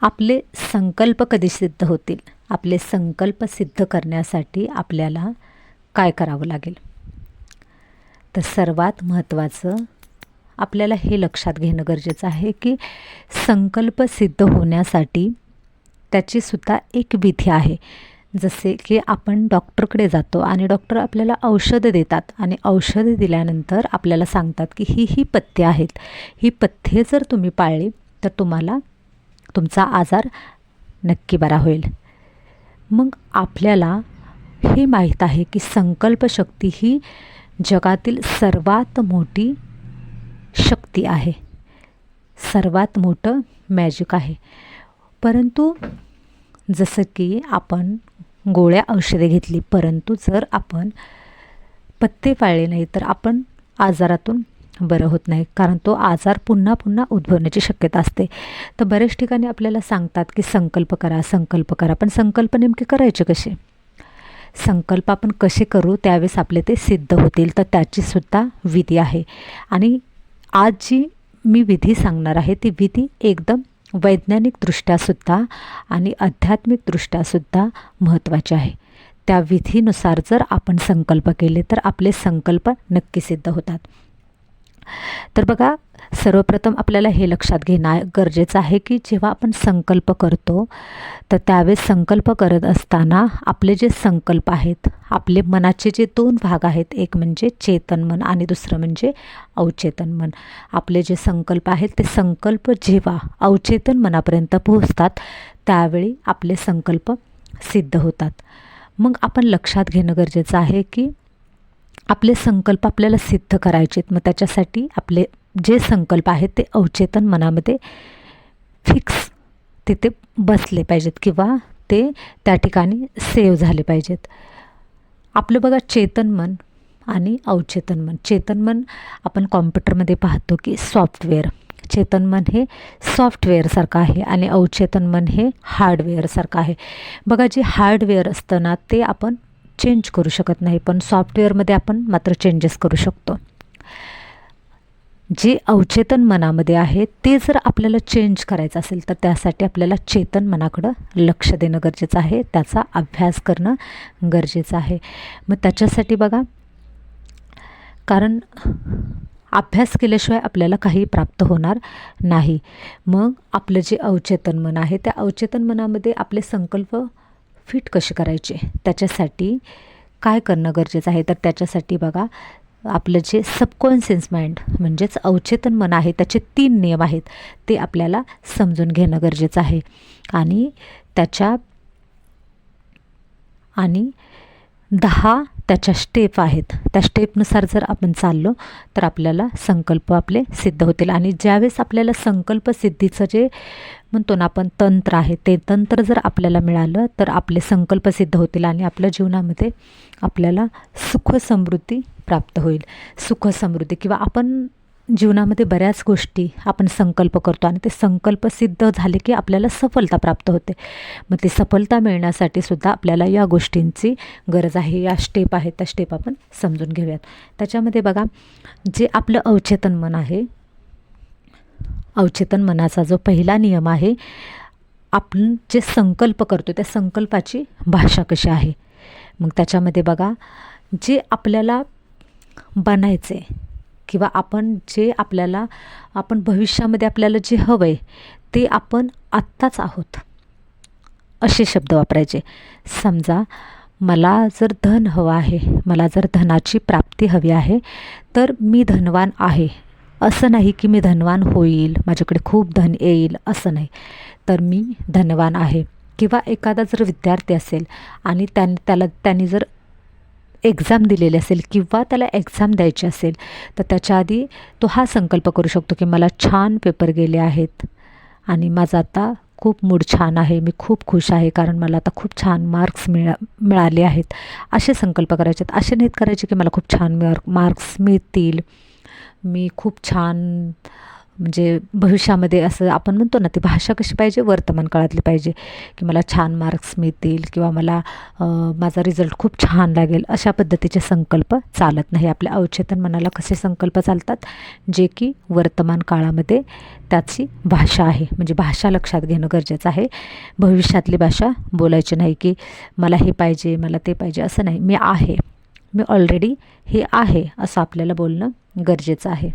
आपले संकल्प कधी सिद्ध होतील? आपले संकल्प सिद्ध करण्यासाठी आपल्याला काय करावं लागेल? तर सर्वात महत्त्वाचं आपल्याला हे लक्षात घेणं गरजेचं आहे की संकल्प सिद्ध होण्यासाठी त्याचीसुद्धा एक विधी आहे. जसे की आपण डॉक्टरकडे जातो आणि डॉक्टर आपल्याला औषधं देतात आणि औषधं दिल्यानंतर आपल्याला सांगतात की ही ही पथ्ये आहेत. ही पथ्ये जर तुम्ही पाळली तर तुम्हाला तुमचा आजार नक्की बरा होईल. मग आपल्याला हे माहीत आहे की संकल्पशक्ती ही जगातील सर्वात मोठी शक्ती आहे. सर्वात मोठं मॅजिक आहे. परंतु जसं की आपण गोळ्या औषधे घेतली परंतु जर आपण पत्ते पाळले नाही तर आपण आजारातून बरं होत नाही. कारण तो आजार पुन्हा पुन्हा उद्भवण्याची शक्यता असते. तर बऱ्याच ठिकाणी आपल्याला सांगतात की संकल्प करा संकल्प करा. पण संकल्प नेमके करायचे कसे? संकल्प आपण कसे करू त्यावेळेस आपले ते सिद्ध होतील. तर त्याचीसुद्धा विधी आहे. आणि आज जी मी विधी सांगणार आहे ती विधी एकदम वैज्ञानिकदृष्ट्यासुद्धा आणि आध्यात्मिकदृष्ट्यासुद्धा महत्त्वाची आहे. त्या विधीनुसार जर आपण संकल्प केले तर आपले संकल्प नक्की सिद्ध होतात. तर बघा सर्वप्रथम आपल्याला हे लक्षात घेणं गरजेचं आहे की जेव्हा आपण संकल्प करतो तर त्यावेळेस संकल्प करत असताना आपले जे संकल्प आहेत आपले मनाचे जे दोन भाग आहेत एक म्हणजे चेतन मन आणि दुसरं म्हणजे अवचेतन मन. आपले जे संकल्प आहेत ते संकल्प जेव्हा अवचेतन मनापर्यंत पोहोचतात त्यावेळी आपले संकल्प सिद्ध होतात. मग आपण लक्षात घेणं गरजेचं आहे की आपले संकल्प आपल्याला सिद्ध करायचे आहेत मग त्याच्यासाठी आपले जे संकल्प आहेत ते अवचेतन मनामध्ये फिक्स तिथे बसले पाहिजेत किंवा ते त्या ठिकाणी सेव झाले पाहिजेत. आपलं बघा चेतन मन आणि अवचेतन मन. चेतन मन आपण कॉम्प्युटरमध्ये पाहतो की सॉफ्टवेअर चेतन मन हे सॉफ्टवेअरसारखं आहे आणि अवचेतन मन हे हार्डवेअरसारखं आहे. बघा जे हार्डवेअर असतं ना ते आपण चेंज करू शकत नाही पण सॉफ्टवेअरमध्ये आपण मात्र चेंजेस करू शकतो. जे अवचेतन मनामध्ये आहे ते जर आपल्याला चेंज करायचं असेल तर त्यासाठी आपल्याला चेतन मनाकडं लक्ष देणं गरजेचं आहे. त्याचा अभ्यास करणं गरजेचं आहे. मग त्याच्यासाठी बघा कारण अभ्यास केल्याशिवाय आपल्याला काही प्राप्त होणार नाही. मग आपलं जे अवचेतन मन आहे त्या अवचेतन मनामध्ये आपले संकल्प फिट कसे करायचे? त्याच्यासाठी काय करणं गरजेचं आहे? तर त्याच्यासाठी बघा आपलं जे सबकॉन्शियस माइंड म्हणजेच अवचेतन मन आहे त्याचे तीन नियम आहेत ते आपल्याला समजून घेणं गरजेचं आहे. आणि त्याच्या आणि दहा त्याच्या स्टेप आहेत. त्या स्टेपनुसार जर आपण चाललो तर आपल्याला संकल्प आपले सिद्ध होतील. आणि ज्यावेळेस आपल्याला संकल्प सिद्धीचं जे म्हणतो ना आपण तंत्र आहे ते तंत्र जर आपल्याला मिळालं तर आपले संकल्प सिद्ध होतील आणि आपल्या जीवनामध्ये आपल्याला सुख समृद्धी प्राप्त होईल. सुख समृद्धी किंवा आपण जीवनामध्ये बऱ्याच गोष्टी आपण संकल्प करतो आणि ते संकल्प सिद्ध झाले की आपल्याला सफलता प्राप्त होते. मग ती सफलता मिळण्यासाठी सुद्धा आपल्याला या गोष्टींची गरज आहे. या स्टेप आहेत. त्या स्टेप आपण समजून घेऊयात. त्याच्यामध्ये बघा जे आपलं अवचेतन मन आहे अवचेतन मनाचा जो पहिला नियम आहे आपण जे संकल्प करतो त्या संकल्पाची भाषा कशी आहे? मग त्याच्यामध्ये बघा जे आपल्याला बनायचे किंवा आपण जे आपल्याला आपण भविष्यामध्ये आपल्याला जे हवं आहे ते आपण आत्ताच आहोत. असे शब्द वापरायचे. समजा मला जर धन हवं आहे मला जर धनाची प्राप्ती हवी आहे तर मी धनवान आहे. असं नाही की मी धनवान होईल माझ्याकडे खूप धन येईल असं नाही. तर मी धनवान आहे. किंवा एखादा जर विद्यार्थी असेल आणि त्या त्याला त्यांनी जर एक्झाम दिलेली असेल किंवा त्याला एक्झाम द्यायची असेल तर त्याच्या आधी तो हा संकल्प करू शकतो की मला छान पेपर गेले आहेत आणि माझा आता खूप मूड छान आहे मी खूप खुश आहे कारण मला आता खूप छान मार्क्स मिळा मिळाले आहेत. असे संकल्प करायचे आहेत. असे नाहीत करायचे की मला खूप छान मार्क मार्क्स मिळतील. मी खूप छान म्हणजे भविष्यामध्ये असं आपण म्हणतो ना ती भाषा कशी पाहिजे? वर्तमान काळातली पाहिजे. की मला छान मार्क्स मिळतील किंवा मला माझा रिझल्ट खूप छान लागेल अशा पद्धतीचे संकल्प चालत नाही. आपल्या अवचेतन मनाला कसे संकल्प चालतात? जे की वर्तमान काळामध्ये त्याची भाषा आहे. म्हणजे भाषा लक्षात घेणं गरजेचं आहे. भविष्यातली भाषा बोलायची नाही की मला हे पाहिजे मला ते पाहिजे असं नाही. मी आहे. मी ऑलरेडी हे आहे असं आपल्याला बोलणं गरजेचं आहे.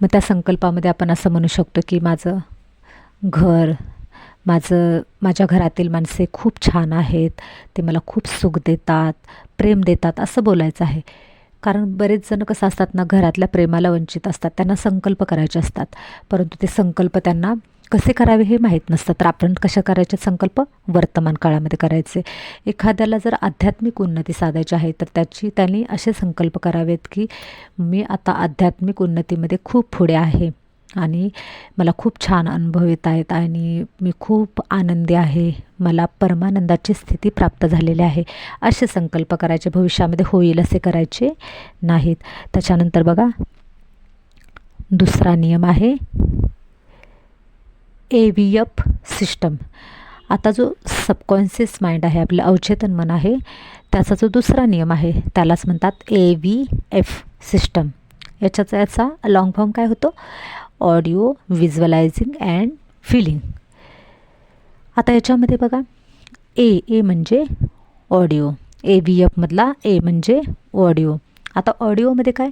मग त्या संकल्पामध्ये आपण असं म्हणू शकतो की माझं घर माझं माझ्या घरातील माणसे खूप छान आहेत ते मला खूप सुख देतात प्रेम देतात असं बोलायचं आहे. कारण बरेच जण कसं असतात ना घरातल्या प्रेमाला वंचित असतात त्यांना संकल्प करायचे असतात. परंतु ते संकल्प त्यांना कसे करावे हे माहीत नसतं. तर आपण कशा करायचे संकल्प वर्तमान काळामध्ये करायचे. एखाद्याला जर आध्यात्मिक उन्नती साधायची आहे तर त्याची त्यांनी असे संकल्प करावेत की मी आता आध्यात्मिक उन्नतीमध्ये खूप पुढे आहे आणि मला खूप छान अनुभव येत आहेत आणि मी खूप आनंदी आहे. मला परमानंदाची स्थिती प्राप्त झालेली आहे. असे संकल्प करायचे. भविष्यामध्ये होईल असे करायचे नाहीत. त्याच्यानंतर बघा दुसरा नियम आहे ए व्ही एफ सिस्टम आता जो सबकॉन्शियस माइंड आहे आपलं अवचेतन मन आहे त्याचा जो दुसरा नियम आहे त्यालाच म्हणतात ए व्ही एफ सिस्टम याच्याचा याचा लाँग फॉर्म काय होतो? ऑडिओ व्हिज्युअलायझिंग अँड फिलिंग आता याच्यामध्ये बघा ए ए म्हणजे ऑडिओ ए व्ही एफमधला ए म्हणजे ऑडिओ आता ऑडिओमध्ये काय?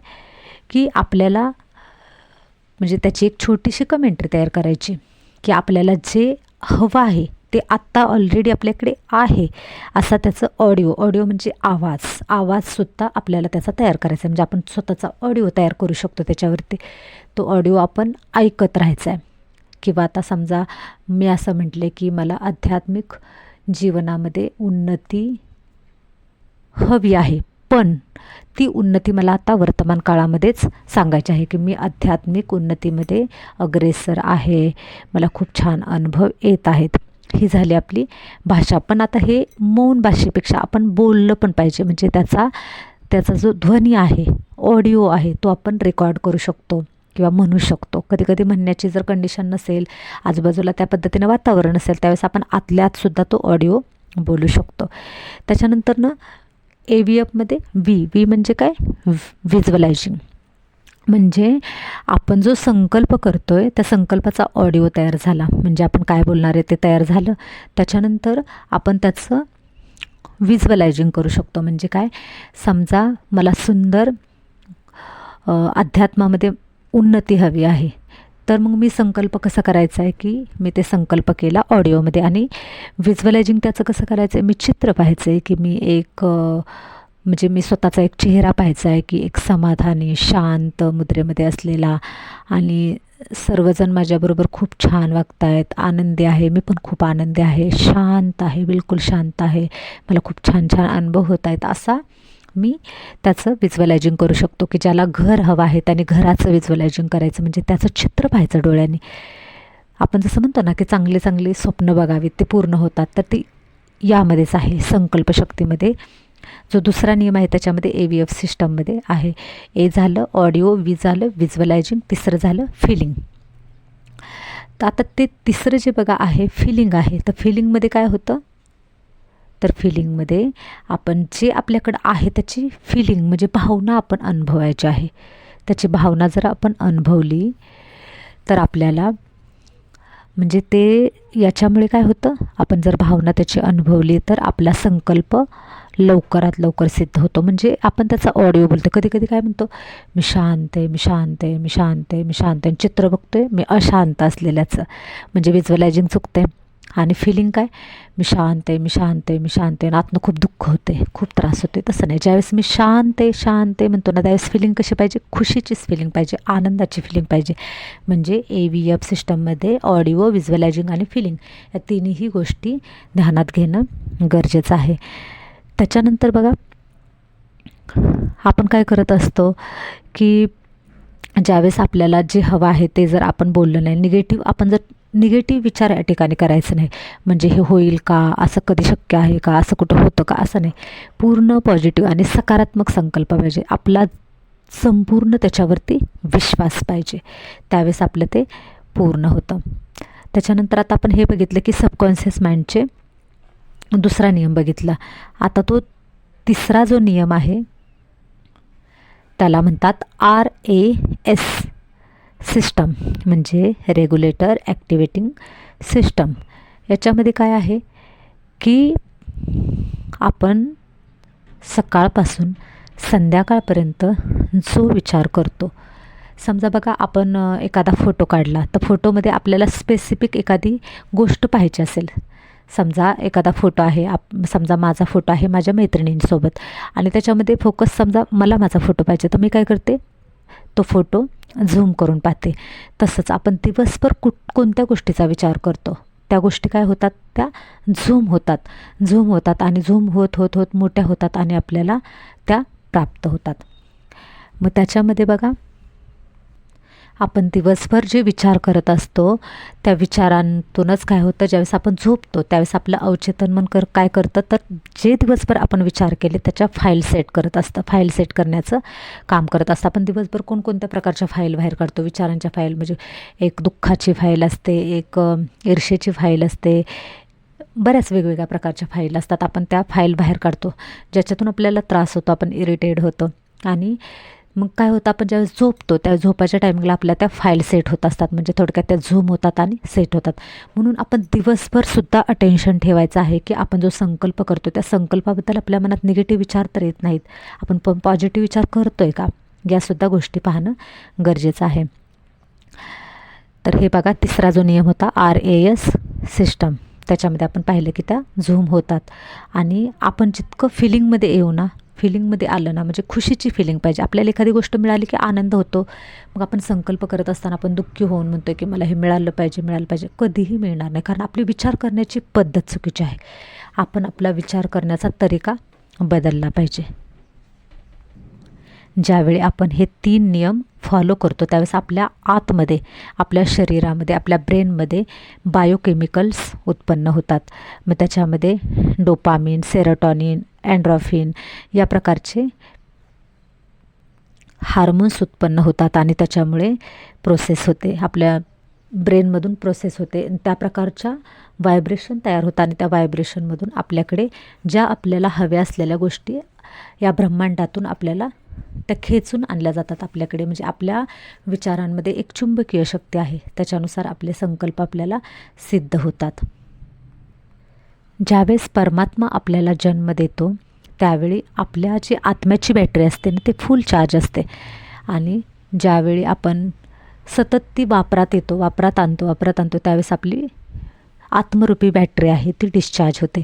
की आपल्याला म्हणजे त्याची एक छोटीशी कमेंट्री तयार करायची. की आपल्याला जे हवं आहे ते आत्ता ऑलरेडी आपल्याकडे आहे असा त्याचं ऑडिओ ऑडिओ म्हणजे आवाज. आवाजसुद्धा आपल्याला त्याचा तयार करायचा आहे. म्हणजे आपण स्वतःचा ऑडिओ तयार करू शकतो त्याच्यावरती. तो ऑडिओ आपण ऐकत राहायचा आहे. किंवा आता समजा मी असं म्हटले की मला आध्यात्मिक जीवनामध्ये उन्नती हवी आहे. पण ती उन्नती मला आता वर्तमान काळामध्येच सांगायची आहे की मी आध्यात्मिक उन्नतीमध्ये अग्रेसर आहे. मला खूप छान अनुभव येत आहेत. ही झाली आपली भाषा. पण आता हे मौन भाषेपेक्षा आपण बोललं पण पाहिजे. म्हणजे त्याचा त्याचा जो ध्वनी आहे ऑडिओ आहे तो आपण रेकॉर्ड करू शकतो किंवा म्हणू शकतो. कधी कधी म्हणण्याची जर कंडिशन नसेल आजूबाजूला त्या पद्धतीनं वातावरण असेल त्यावेळेस आपण आतल्यातसुद्धा तो ऑडिओ बोलू शकतो. त्याच्यानंतर ना ए व्ही एफमध्ये व्ही व्ही म्हणजे काय? व्हिज्युअलायझिंग म्हणजे आपण जो संकल्प करतो आहे त्या संकल्पाचा ऑडिओ तयार झाला. म्हणजे आपण काय बोलणार आहे ते तयार झालं. त्याच्यानंतर आपण त्याचं व्हिज्युअलायझिंग करू शकतो. म्हणजे काय? समजा मला सुंदर अध्यात्मामध्ये उन्नती हवी आहे. तर मग मी संकल्प कसा करायचा आहे की मी ते संकल्प केला ऑडिओमध्ये आणि व्हिज्युअलायझिंग त्याचं कसं करायचं आहे? मी चित्र पाहायचं आहे की मी एक म्हणजे मी स्वतःचा एक चेहरा पाहायचा आहे की एक समाधानी शांत मुद्रेमध्ये असलेला आणि सर्वजण माझ्याबरोबर खूप छान वागत आहेत आनंदी आहे मी पण खूप आनंदी आहे शांत आहे बिलकुल शांत आहे मला खूप छान छान अनुभव होत आहेत असा मी त्याचं विज्युअलायझिंग करू शकतो की ज्याला घर हवं आहे त्याने घराचं विज्युअलायझिंग करायचं म्हणजे त्याचं चित्र पाहायचं डोळ्यांनी. आपण जसं म्हणतो ना की चांगले चांगले स्वप्न बघावीत ते पूर्ण होतात तर ते यामध्येच आहे संकल्पशक्तीमध्ये. जो दुसरा नियम आहे त्याच्यामध्ये ए व्ही एफ सिस्टममध्ये आहे. ए झालं ऑडिओ वी झालं विज्युअलायझिंग तिसरं झालं फिलिंग तर आता ते तिसरं जे बघा आहे फिलिंग आहे. तर फिलिंगमध्ये काय होतं? तर फिलिंगमध्ये आपण जे आपल्याकडं आहे त्याची फिलिंग म्हणजे भावना आपण अनुभवायची आहे. त्याची भावना जर आपण अनुभवली तर आपल्याला म्हणजे ते याच्यामुळे काय होतं? आपण जर भावना त्याची अनुभवली तर आपला संकल्प लवकरात लवकर सिद्ध होतो. म्हणजे आपण त्याचा ऑडिओ बोलतो. कधी कधी काय म्हणतो? मी शांत आहे मी शांत आहे मी शांत आहे मी शांत आहे. चित्र बघतो आहे मी अशांत असलेल्याचं. म्हणजे विज्युअलायझिंग चुकतं आहे आणि फिलिंग काय? मी शांत आहे मी शांत आहे मी शांत आहे. आणि आतनं खूप दुःख होते खूप त्रास होते तसं नाही. ज्यावेळेस मी शांत आहे शांत आहे म्हणतो ना त्यावेळेस फिलिंग कशी पाहिजे? खुशीचीच फिलिंग पाहिजे आनंदाची फिलिंग पाहिजे. म्हणजे ए व्ही एफ सिस्टममध्ये ऑडिओ व्हिज्युअलायझिंग आणि फिलिंग या तिन्ही गोष्टी ध्यानात घेणं गरजेचं आहे. त्याच्यानंतर बघा आपण काय करत असतो की ज्यावेळेस आपल्याला जे हवं आहे ते जर आपण बोललं नाही निगेटिव्ह आपण जर निगेटिव्ह विचार या ठिकाणी करायचं नाही. म्हणजे हे होईल का? असं कधी शक्य आहे का? असं कुठं होतं का? असं नाही. पूर्ण पॉझिटिव्ह आणि सकारात्मक संकल्प पाहिजे. आपला संपूर्ण त्याच्यावरती विश्वास पाहिजे. त्यावेळेस आपलं ते पूर्ण होतं. त्याच्यानंतर आता आपण हे बघितलं की सबकॉन्शियस माइंडचे दुसरा नियम बघितला. आता तो तिसरा जो नियम आहे त्याला म्हणतात आर ए एस सिस्टम म्हणजे रेग्युलेटर ॲक्टिवेटिंग सिस्टम. याच्यामध्ये काय आहे की आपण सकाळपासून संध्याकाळपर्यंत जो विचार करतो. समजा बघा आपण एखादा फोटो काढला तर फोटोमध्ये आपल्याला स्पेसिफिक एखादी गोष्ट पाहिजे असेल. समजा एखादा फोटो आहे आप समजा माझा फोटो आहे माझ्या मैत्रिणींसोबत. आणि त्याच्यामध्ये फोकस समजा मला माझा फोटो पाहिजे तर मी काय करते? तो फोटो झूम करून पाहते. तसंच आपण दिवसभर कुठ कोणत्या गोष्टीचा विचार करतो? त्या गोष्टी काय होतात? त्या झूम होतात. झूम होतात आणि झूम होत होत होत मोठ्या होतात आणि आपल्याला त्या प्राप्त होतात. मग त्याच्यामध्ये बघा आपण दिवसभर जे विचार करत असतो त्या विचारांतूनच काय होतं? ज्यावेळेस आपण झोपतो त्यावेळेस आपलं अवचेतन मन कर काय करतं? तर जे दिवसभर आपण विचार केले त्याच्या फाईल सेट करत असतं. फाईल सेट करण्याचं काम करत असतं. आपण दिवसभर कोणकोणत्या प्रकारच्या फाईल बाहेर काढतो? विचारांच्या फाईल म्हणजे एक दुःखाची फाईल असते एक ईर्षेची फाईल असते. बऱ्याच वेगवेगळ्या प्रकारच्या फाईल असतात. आपण त्या फाईल बाहेर काढतो ज्याच्यातून आपल्याला त्रास होतो आपण इरिटेड होतो. आणि मग काय होतं आपण ज्यावेळेस झोपतो त्या झोपाच्या टायमिंगला आपल्या त्या फाईल सेट होत असतात. म्हणजे थोडक्यात त्या झूम होतात आणि सेट होतात. म्हणून आपण दिवसभरसुद्धा अटेन्शन ठेवायचं आहे की आपण जो संकल्प करतो त्या संकल्पाबद्दल आपल्या मनात निगेटिव्ह विचार तर येत नाहीत. आपण प पॉझिटिव्ह विचार करतो आहे का यासुद्धा गोष्टी पाहणं गरजेचं आहे. तर हे बघा तिसरा जो नियम होता आर ए एस सिस्टम त्याच्यामध्ये आपण पाहिलं की त्या झूम होतात. आणि आपण जितकं फिलिंगमध्ये येऊ ना फिलिंगमध्ये आलं ना म्हणजे खुशीची फिलिंग पाहिजे. आपल्याला एखादी गोष्ट मिळाली की आनंद होतो. मग आपण संकल्प करत असताना आपण दुःखी होऊन म्हणतो की मला हे मिळालं पाहिजे मिळालं पाहिजे. कधीही मिळणार नाही. कारण आपली विचार करण्याची पद्धत चुकीची आहे. आपण आपला विचार करण्याचा तरीका बदलला पाहिजे. ज्यावेळी आपण हे तीन नियम फॉलो करतो त्यावेळेस आपल्या आतमध्ये आपल्या शरीरामध्ये आपल्या ब्रेनमध्ये बायोकेमिकल्स उत्पन्न होतात. मग त्याच्यामध्ये डोपामिन सेरोटॉनिन अँड्रॉफिन या प्रकारचे हार्मोन्स उत्पन्न होतात आणि त्याच्यामुळे प्रोसेस होते. आपल्या ब्रेनमधून प्रोसेस होते. त्या प्रकारच्या व्हायब्रेशन तयार होतात आणि त्या व्हायब्रेशनमधून आपल्याकडे ज्या आपल्याला हव्या असलेल्या गोष्टी या ब्रह्मांडातून आपल्याला त्या खेचून आणल्या जातात आपल्याकडे. म्हणजे आपल्या विचारांमध्ये एक चुंबकीय शक्ती आहे. त्याच्यानुसार आपले संकल्प आपल्याला सिद्ध होतात. ज्यावेळेस परमात्मा आपल्याला जन्म देतो त्यावेळी आपल्या जी आत्म्याची बॅटरी असते ना ते फुल चार्ज असते. आणि ज्यावेळी आपण सतत ती वापरात येतो वापरात आणतो वापरात आणतो त्यावेळेस आपली आत्मरूपी बॅटरी आहे ती डिस्चार्ज होते.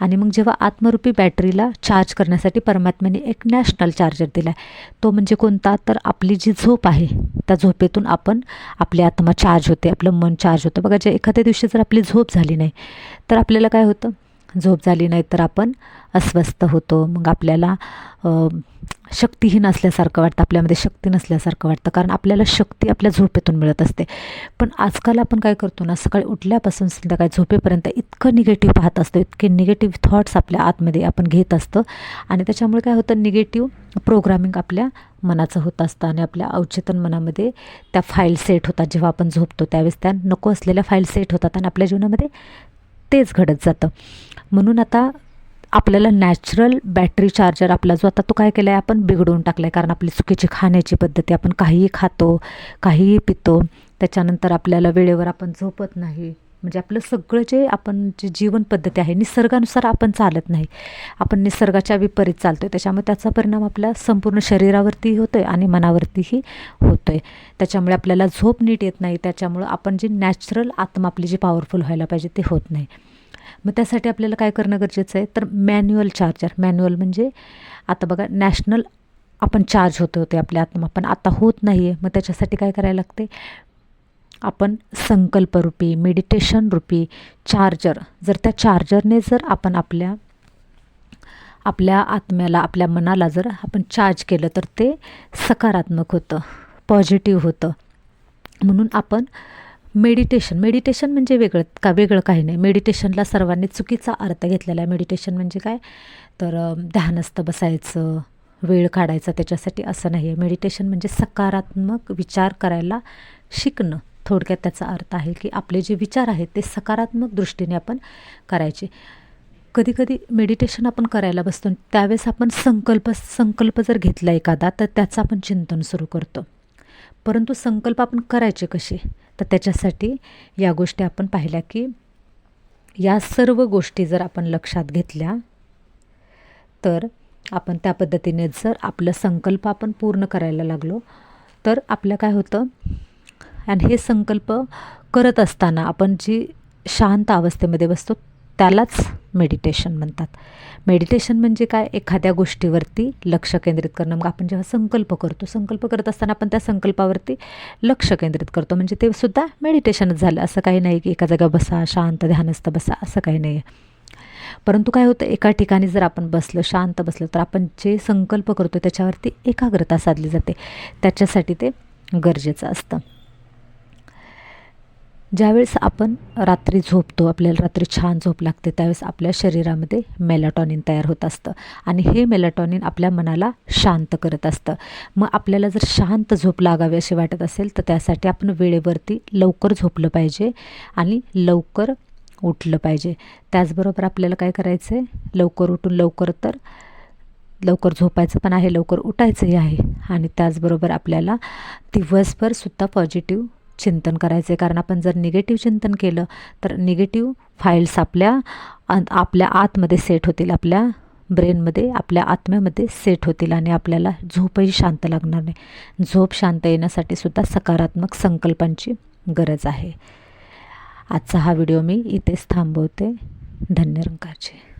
आणि मग जेव्हा आत्मरूपी बॅटरीला चार्ज करण्यासाठी परमात्म्याने एक नॅशनल चार्जर दिला आहे तो म्हणजे कोणता? तर आपली जी झोप आहे त्या झोपेतून आपण आपली आत्मा चार्ज होते आपलं मन चार्ज होतं. बघा जे एखाद्या दिवशी जर आपली झोप झाली नाही तर आपल्याला काय होतं? झोप झाली नाही तर आपण अस्वस्थ होतो. मग आपल्याला शक्तीहीन असल्यासारखं वाटतं आपल्यामध्ये शक्ती नसल्यासारखं वाटतं कारण आपल्याला शक्ती आपल्या झोपेतून मिळत असते. पण आजकाल आपण काय करतो ना सकाळी उठल्यापासून संध्याकाळी झोपेपर्यंत इतकं निगेटिव्ह पाहत असतो इतके निगेटिव्ह थॉट्स आपल्या आतमध्ये आपण घेत असतं. आणि त्याच्यामुळे काय होतं निगेटिव्ह प्रोग्रामिंग आपल्या मनाचं होत असतं आणि आपल्या अवचेतन मनामध्ये त्या फाईल सेट होतात. जेव्हा आपण झोपतो त्यावेळेस त्या नको असलेल्या फाईल सेट होतात आणि आपल्या जीवनामध्ये तेच घडत जातं. म्हणून आता आपल्याला नॅचरल बॅटरी चार्जर आपला जो आता तो काय केला आहे आपण बिघडवून टाकला आहे कारण आपली चुकीची खाण्याची पद्धती आपण काहीही खातो काहीही पितो त्याच्यानंतर आपल्याला वेळेवर आपण झोपत नाही. म्हणजे आपलं सगळं जे आपण जे जीवन पद्धती आहे निसर्गानुसार आपण चालत नाही. आपण निसर्गाच्या विपरीत चालतो आहे त्याच्यामुळे त्याचा परिणाम आपल्या संपूर्ण शरीरावरतीही होतो आहे आणि मनावरतीही होतो आहे त्याच्यामुळे आपल्याला झोप नीट येत नाही. त्याच्यामुळं आपण जी नॅचरल आत्मा आपली जी पॉवरफुल व्हायला पाहिजे ते होत नाही. मग त्यासाठी आपल्याला काय करणं गरजेचं आहे? तर मॅन्युअल चार्जर मॅन्युअल म्हणजे आता बघा नॅशनल आपण चार्ज होते होते आपल्या आत्मा. पण आता होत नाही आहे मग त्याच्यासाठी काय करायला लागते आपण संकल्परूपी मेडिटेशन रूपी चार्जर जर त्या चार्जरने जर आपण आपल्या आपल्या आत्म्याला आपल्या मनाला जर आपण चार्ज केलं तर ते सकारात्मक होतं पॉझिटिव्ह होतं. म्हणून आपण मेडिटेशन मेडिटेशन म्हणजे वेगळं का वेगळं काही नाही. मेडिटेशनला सर्वांनी चुकीचा अर्थ घेतलेला आहे. मेडिटेशन म्हणजे काय? तर ध्यानस्थ बसायचं वेळ काढायचा त्याच्यासाठी असं नाही आहे मेडिटेशन म्हणजे सकारात्मक विचार करायला शिकणं. थोडक्यात त्याचा अर्थ आहे की आपले जे विचार आहेत ते सकारात्मक दृष्टीने आपण करायचे. कधीकधी मेडिटेशन आपण करायला बसतो त्यावेळेस आपण संकल्प संकल्प जर घेतला एखादा तर त्याचं आपण चिंतन सुरू करतो. परंतु संकल्प आपण करायचे कसे? तर त्याच्यासाठी या गोष्टी आपण पाहिल्या की या सर्व गोष्टी जर आपण लक्षात घेतल्या तर आपण त्या पद्धतीने जर आपलं संकल्प आपण पूर्ण करायला लागलो तर आपलं काय होतं? आणि हे संकल्प करत असताना आपण जी शांत अवस्थेमध्ये बसतो त्यालाच मेडिटेशन म्हणतात. मेडिटेशन म्हणजे काय? एखाद्या गोष्टीवरती लक्ष केंद्रित करणं. मग आपण जेव्हा संकल्प करतो संकल्प करत असताना आपण त्या संकल्पावरती लक्ष केंद्रित करतो. म्हणजे ते सुद्धा मेडिटेशनच झालं. असं काही नाही की एका जागा बसा शांत ध्यानस्थ बसा. असं काही नाही. आहे परंतु काय होतं? एका ठिकाणी जर आपण बसलं शांत बसलं तर आपण जे संकल्प करतो त्याच्यावरती एकाग्रता साधली जाते. त्याच्यासाठी ते गरजेचं असतं. ज्यावेळेस आपण रात्री झोपतो आपल्याला रात्री छान झोप लागते त्यावेळेस आपल्या शरीरामध्ये मेलाटॉनिन तयार होत असतं. आणि हे मेलाटॉनिन आपल्या मनाला शांत करत असतं. मग आपल्याला जर शांत झोप लागावी अशी वाटत असेल तर त्यासाठी आपण वेळेवरती लवकर झोपलं पाहिजे आणि लवकर उठलं पाहिजे. त्याचबरोबर आपल्याला काय करायचं आहे लवकर उठून लवकर तर लवकर झोपायचं पण आहे लवकर उठायचंही आहे. आणि त्याचबरोबर आपल्याला दिवसभरसुद्धा पॉझिटिव्ह चिंतन करायचं आहे कारण आपण जर निगेटिव्ह चिंतन केलं तर निगेटिव्ह फाईल्स आपल्या आपल्या आतमध्ये सेट होतील. आपल्या ब्रेनमध्ये आपल्या आत्म्यामध्ये सेट होतील आणि आपल्याला झोपही शांत लागणार नाही. झोप शांत येण्यासाठी सुद्धा सकारात्मक संकल्पांची गरज आहे. आजचा हा व्हिडिओ मी इथेच थांबवते. धन्यरंगाचे.